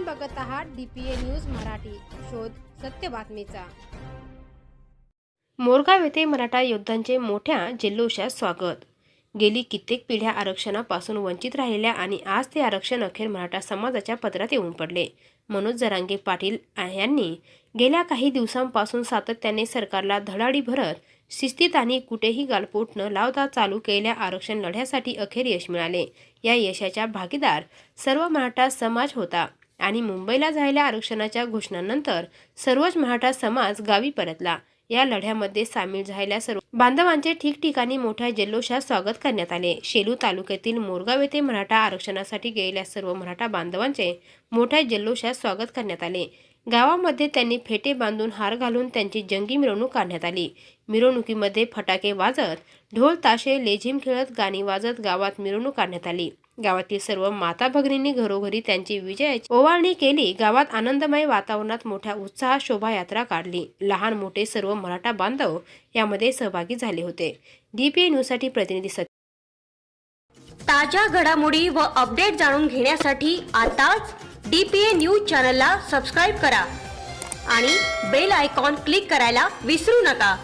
आपण बघत आहात डीपीए न्यूज मराठी. शोध सत्य बातमीचा. मोरगाव येथे मराठा योद्धांचे मोठ्या जल्लोषात स्वागत. गेली कित्येक पिढ्या आरक्षणापासून वंचित राहिल्या आणि आज ते आरक्षण अखेर मराठा समाजाच्या पत्रात येऊन पडले. मनोज जरांगे पाटील यांनी गेल्या काही दिवसांपासून सातत्याने सरकारला धडाडी भरत शिस्तीत आणि कुठेही गालपोट न लावता चालू केलेल्या आरक्षण लढ्यासाठी अखेर यश मिळाले. या यशाच्या भागीदार सर्व मराठा समाज होता. आणि मुंबईला झालेल्या आरक्षणाच्या घोषणानंतर सर्वच मराठा समाज गावी परतला. या लढ्यामध्ये सामील झालेल्या सर्व बांधवांचे ठिकठिकाणी मोठ्या जल्लोषात स्वागत करण्यात आले. शेलू तालुक्यातील मोरगाव येथे मराठा आरक्षणासाठी गेलेल्या सर्व मराठा बांधवांचे मोठ्या जल्लोषात स्वागत करण्यात आले. गावामध्ये त्यांनी फेटे बांधून हार घालून त्यांची जंगी मिरवणूक काढण्यात आली. मिरवणुकीमध्ये फटाके वाजत ढोल ताशे लेझिम खेळत गाणी वाजत गावात मिरवणूक काढण्यात आली. गावातील सर्व माता भगिनींनी घरोघरी त्यांची विजयाची ओवाळणी केली. गावात आनंदमय वातावरणात मोठ्या उत्साहात शोभायात्रा काढली. लहान मोठे सर्व मराठा बांधव यामध्ये सहभागी झाले होते. डीपीए न्यूजसाठी प्रतिनिधी सत्य ताज्या घडामोडी व अपडेट जाणून घेण्यासाठी आताच डीपीए न्यूज चॅनलला सबस्क्राईब करा आणि बेल आयकॉन क्लिक करायला विसरू नका.